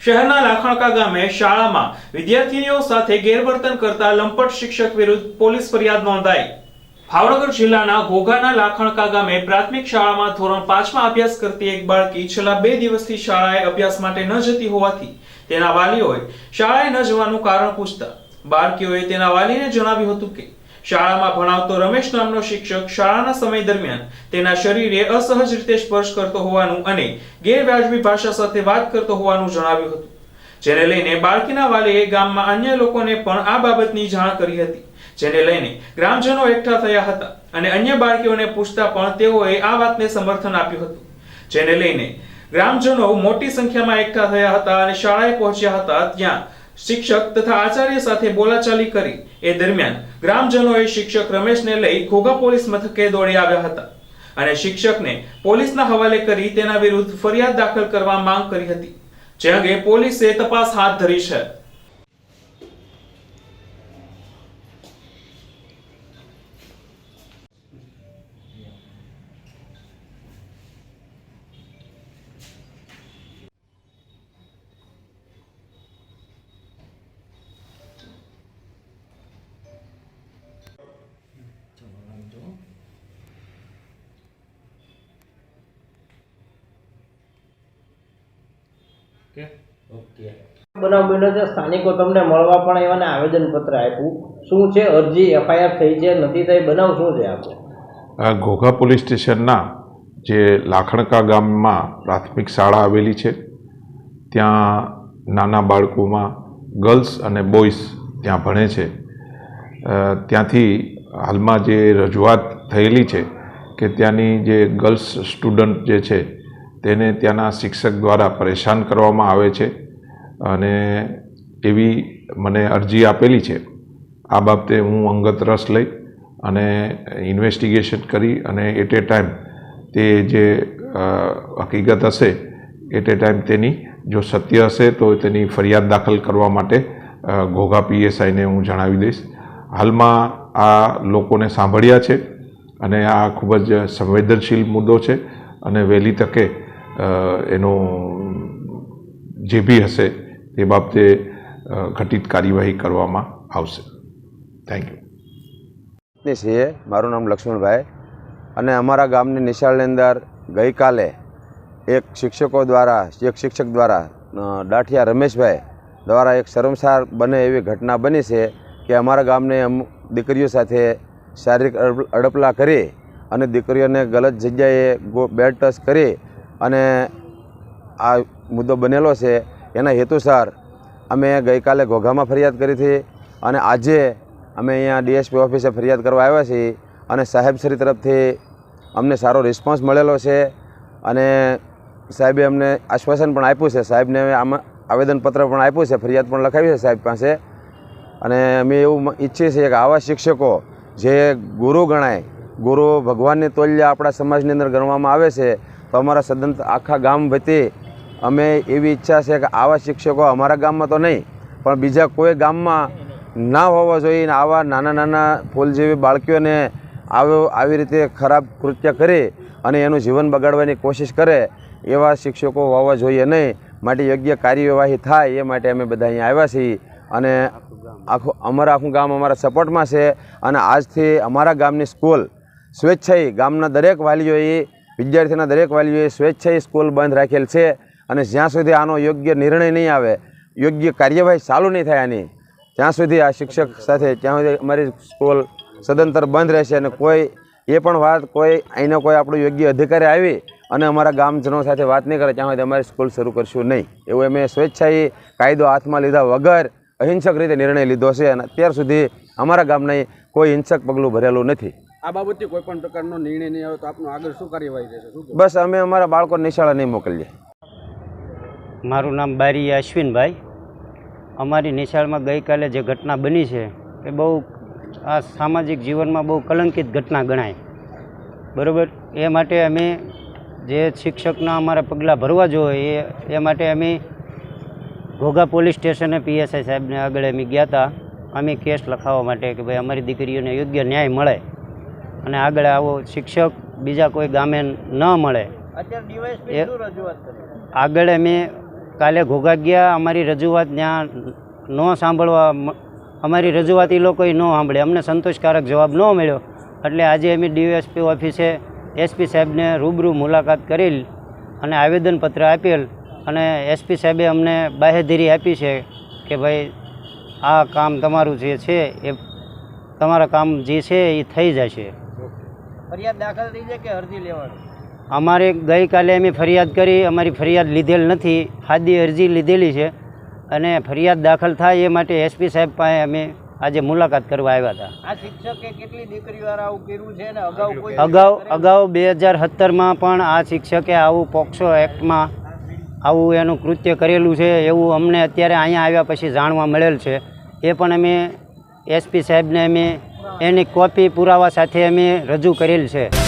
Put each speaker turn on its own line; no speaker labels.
શહેરના લાખણકા ગામે શાળામાં વિદ્યાર્થીનીઓ સાથે ગેરવર્તન કરતા લંપટ શિક્ષક વિરુદ્ધ પોલીસ ફરિયાદ નોંધાઈ. ભાવનગર જિલ્લાના ઘોઘાના લાખણકા ગામે પ્રાથમિક શાળામાં ધોરણ પાંચમાં અભ્યાસ કરતી એક બાળકી છેલ્લા બે દિવસથી શાળાએ અભ્યાસ માટે ન જતી હોવાથી તેના વાલીઓએ શાળાએ ન જવાનું કારણ પૂછતા બાળકીઓએ તેના વાલીને જણાવ્યું હતું કે શાળામાં ભણાવતો રમેશ નામનો શિક્ષક શાળાના સમય દરમિયાન તેના શરીરે અસહજ રીતે સ્પર્શ કરતો હોવાનું અને ગેરવાજબી ભાષા સાથે વાત કરતો હોવાનું જણાવ્યું હતું. જેને લઈને બાળકીના વાલીએ ગામમાં અન્ય લોકોને પણ આ બાબતની જાણ કરી હતી. જેને લઈને ગ્રામજનો એકઠા થયા હતા અને અન્ય બાળકીઓને પૂછતા પણ તેઓએ આ વાતને સમર્થન આપ્યું હતું. જેને લઈને ગ્રામજનો મોટી સંખ્યામાં એકઠા થયા હતા અને શાળાએ પહોંચ્યા હતા ત્યાં શિક્ષક તથા આચાર્ય સાથે બોલાચાલી કરી. એ દરમિયાન ગ્રામજનોએ શિક્ષક રમેશને લઈ ઘોઘા પોલીસ મથકે દોડી આવ્યા હતા અને શિક્ષકને પોલીસના હવાલે કરી તેના વિરુદ્ધ ફરિયાદ દાખલ કરવા માંગ કરી હતી. જે અંગે પોલીસે તપાસ હાથ ધરી છે.
બનાવ બન્યો છે સ્થાનિકો તમને મળવા પણ એવાને આવેદનપત્ર આપ્યું. શું છે? અરજી એફઆઈઆર થઈ છે નથી થઈ? બનાવ શું છે આપણે
આ ઘોઘા પોલીસ સ્ટેશનના જે લાખણકા ગામમાં પ્રાથમિક શાળા આવેલી છે ત્યાં નાના બાળકોમાં ગર્લ્સ અને બોಯ್સ ત્યાં ભણે છે. ત્યાંથી હાલમાં જે રજૂઆત થયેલી છે કે ત્યાંની જે ગર્લ્સ સ્ટુડન્ટ જે છે તેને ત્યાંના શિક્ષક દ્વારા પરેશાન કરવામાં આવે છે અને એવી મને અરજી આપેલી છે. આ બાબતે હું અંગત રસ લઈ અને ઇન્વેસ્ટિગેશન કરી અને એટ એ ટાઈમ તે જે હકીકત હશે એટ એ ટાઈમ તેની જો સત્ય હશે તો તેની ફરિયાદ દાખલ કરવા માટે ઘોઘા પીએસઆઈને હું જણાવી દઈશ. હાલમાં આ લોકોને સાંભળ્યા છે અને આ ખૂબ જ સંવેદનશીલ મુદ્દો છે અને વહેલી તકે એનો જે બી હશે તે બાબતે ઘટિત કાર્યવાહી કરવામાં આવશે. થેન્ક યુ
છીએ મારું નામ લક્ષ્મણભાઈ અને અમારા ગામની નિશાળની અંદર ગઈકાલે એક શિક્ષકો દ્વારા, એક શિક્ષક દ્વારા દાઠિયા રમેશભાઈ દ્વારા એક શરમસાર બને એવી ઘટના બની છે કે અમારા ગામને અમુક દીકરીઓ સાથે શારીરિક અડપ- અડપલા કરી અને દીકરીઓને ગલત જગ્યાએ બેડ ટચ કરી અને આ મુદ્દો બનેલો છે, એના હેતુસર અમે ગઈકાલે ઘોઘામાં ફરિયાદ કરી હતી અને આજે અમે અહીંયા ડીએસપી ઓફિસે ફરિયાદ કરવા આવ્યા છીએ અને સાહેબશ્રી તરફથી અમને સારો રિસ્પોન્સ મળેલો છે અને સાહેબે અમને આશ્વાસન પણ આપ્યું છે, સાહેબને આમાં આવેદનપત્ર પણ આપ્યું છે, ફરિયાદ પણ લખાવી છે સાહેબ પાસે. અને અમે એવું ઈચ્છીએ છીએ કે આવા શિક્ષકો જે ગુરુ ગણાય, ગુરુ ભગવાનની તોલ્ય આપણા સમાજની અંદર ગણવામાં આવે છે તો અમારા સદન આખા ગામ વતી અમે એવી ઈચ્છા છે કે આવા શિક્ષકો અમારા ગામમાં તો નહીં, પણ બીજા કોઈ ગામમાં ના હોવા જોઈએ ને આવા નાના નાના ફૂલ જેવી બાળકીઓને આવ્યો આવી રીતે ખરાબ કૃત્ય કરી અને એનું જીવન બગાડવાની કોશિશ કરે, એવા શિક્ષકો હોવા જોઈએ નહીં. માટે યોગ્ય કાર્યવાહી થાય એ માટે અમે બધા અહીંયા આવ્યા છીએ અને આખું અમારા આખું ગામ અમારા સપોર્ટમાં છે અને આજથી અમારા ગામની સ્કૂલ સ્વેચ્છાએ ગામના દરેક વાલીઓએ વિદ્યાર્થીના દરેક વાલીઓએ સ્વેચ્છાએ સ્કૂલ બંધ રાખેલ છે અને જ્યાં સુધી આનો યોગ્ય નિર્ણય નહીં આવે, યોગ્ય કાર્યવાહી ચાલુ નહીં થાય આની, ત્યાં સુધી આ શિક્ષક સાથે ત્યાં સુધી અમારી સ્કૂલ સદંતર બંધ રહેશે અને કોઈ, એ પણ વાત કોઈ, અહીંનો કોઈ આપણું યોગ્ય અધિકારી આવી અને અમારા ગામજનો સાથે વાત નહીં કરે, ત્યાં સુધી અમારી સ્કૂલ શરૂ કરશું નહીં. એવું અમે સ્વેચ્છાએ કાયદો હાથમાં લીધા વગર અહિંસક રીતે નિર્ણય લીધો છે અને અત્યાર સુધી અમારા ગામના કોઈ હિંસક પગલું ભરેલું નથી.
આ બાબતે કોઈ પણ પ્રકારનો નિર્ણય નહીં આવે તો આપનું આગળ શું કાર્યવાહી રહેશે? શું
બસ અમે અમારા બાળકો નિશાળા નહીં મોકલીએ.
મારું નામ બારી અશ્વિનભાઈ. અમારી નિશાળમાં ગઈકાલે જે ઘટના બની છે એ બહુ આ સામાજિક જીવનમાં બહુ કલંકિત ઘટના ગણાય. બરાબર? એ માટે અમે જે શિક્ષકના અમારા પગલાં ભરવા જોઈએ એ એ માટે અમે ઘોઘા પોલીસ સ્ટેશને પીએસઆઈ સાહેબને આગળ અમે ગયા હતા અમે કેસ લખાવવા માટે કે ભાઈ અમારી દીકરીઓને યોગ્ય ન્યાય મળે. અને આગળ આવો શિક્ષક બીજા કોઈ ગામે ન મળે. એ- આગળ અમે કાલે ઘોઘા ગયા અમારી રજૂઆત ત્યાં ન સાંભળવા અમારી રજૂઆત એ લોકોએ ન સાંભળે. અમને સંતોષકારક જવાબ ન મળ્યો. એટલે આજે અમે ડીએસપી ઓફિસે એસપી સાહેબને રૂબરૂ મુલાકાત કરેલ અને આવેદનપત્ર આપેલ અને એસપી સાહેબે અમને બાહેધીરી આપી છે કે ભાઈ આ કામ તમારું જે છે એ તમારા કામ જે છે એ થઈ જશે.
ફરિયાદ દાખલ થઈ છે કે અરજી લેવાની?
અમારે ગઈકાલે અમે ફરિયાદ કરી અમારી ફરિયાદ લીધેલ નથી. હાદી અરજી લીધેલી છે અને ફરિયાદ દાખલ થાય એ માટે એસપી સાહેબ પાસે અમે આજે મુલાકાત કરવા આવ્યા હતા.
આ શિક્ષકે કેટલી દીકરીઓ આવું કર્યું છે ને અગાઉ કોઈ
અગાઉ અગાઉ બે હજાર સત્તરમાં પણ આ શિક્ષકે આવું પોક્સો એક્ટમાં આવું એનું કૃત્ય કરેલું છે એવું અમને અત્યારે અહીંયા આવ્યા પછી જાણવા મળેલ છે. એ પણ અમે એસપી સાહેબને અમે એની કોપી પુરાવા સાથે અમે રજૂ કરેલ છે.